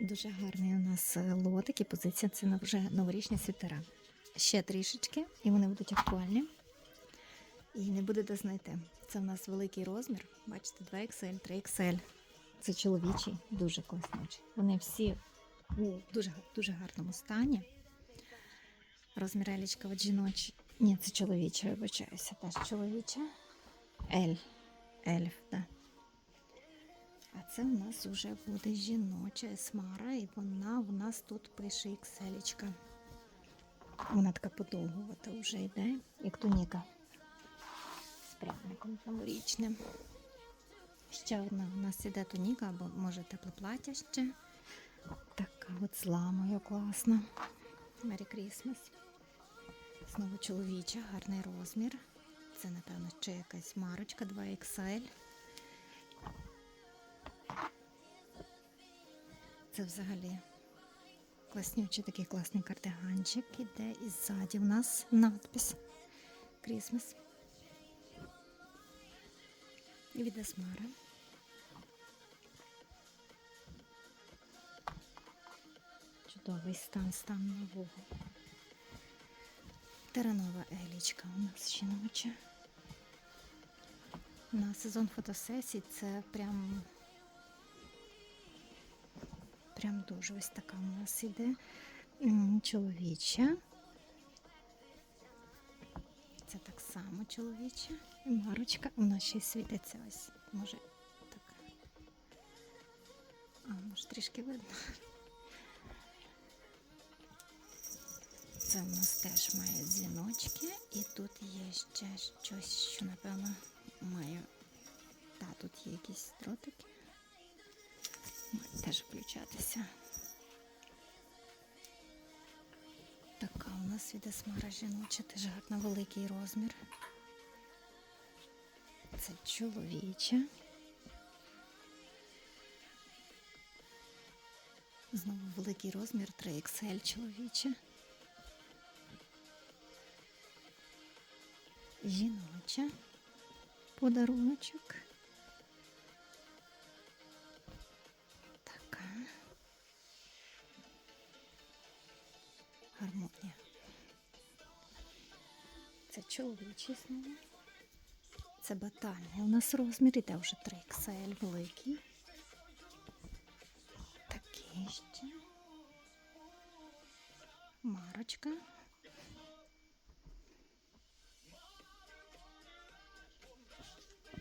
Дуже гарний у нас е, лотик і позиція це вже новорічні світера. Ще трішечки, і вони будуть актуальні. І не буде де знайти. Це в нас великий розмір. Бачите, 2XL, 3XL. Це чоловічий, дуже класний. Вони всі у дуже, дуже гарному стані. Розмір елічка от жіночий. Ні, це чоловіча, вибачаюся, теж чоловіча. Ель. Ельф, так. А це у нас вже буде жіноча есмара, і вона у нас тут пише XL. Вона така подовгувата вже йде, як туніка з пряником новорічним. Ще одна у нас іде туніка, або може тепле плаття ще. Така от з ламою класна. Merry Christmas. Знову чоловіча, гарний розмір. Це, напевно, ще якась марочка 2XL. Це взагалі класнючий такий класний кардиганчик. Іде і ззаді в нас надпис. І від Есмара. Чудовий стан, стан нового. Теранова елічка у нас жіноча. На сезон фотосесій це прям Прям дуже ось така у нас іде чоловіча. Це так само чоловіча. І Марочка. У нас ще й світиться ось. Може так. А, може трішки видно. Це в нас теж має дзвіночки, і тут є ще щось, що, напевно, має. Та, тут є якісь дротики. Мають теж включатися. Така у нас іде смара жіноча, теж гарно великий розмір. Це чоловіча. Знову великий розмір 3XL чоловіча. Жіноча. Подаруночок. Гармонія. Це чоловічий знову. Це батальний. У нас розмір іде вже 3XL великий. Такий ще. Марочка.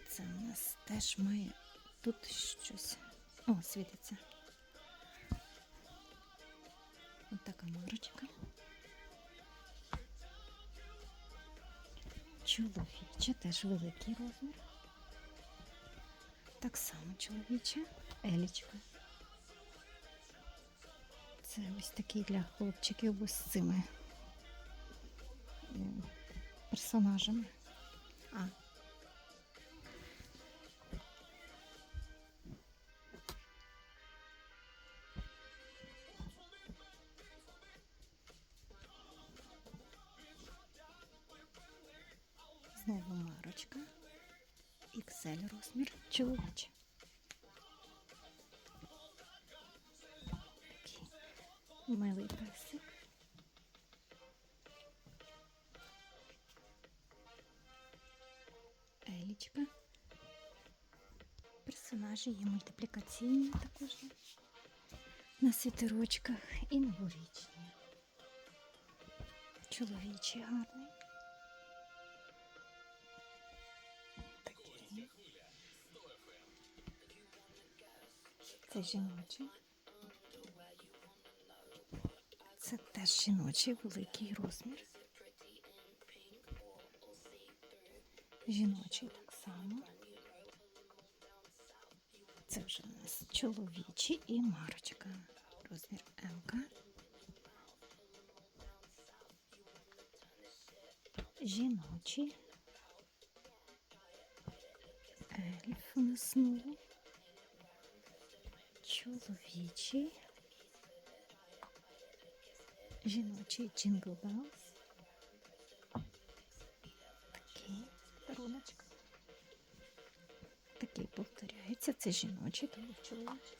Це у нас теж має тут щось. О, світиться. Ось така марочка. Чоловіча, теж великий розмір. Так само чоловіча, елічка. Це ось такий для хлопчиків ось з цими м, персонажами. А, Знову марочка. XL розмір чоловічий. Такий милий песик. Елічка. Персонажі є мультиплікаційні також на світерочках і новорічні. Чоловічий гарний. Це жіночий. Це теж жіночий великий розмір. Жіночий так само. Це вже у нас чоловічий і марочка. Розмір МК. Жіночий. Ельф у нас знову. Чоловічий. Жіночий джингл Bells. Такий руночка. Такий повторяється. Це жіночий, тому чоловічий.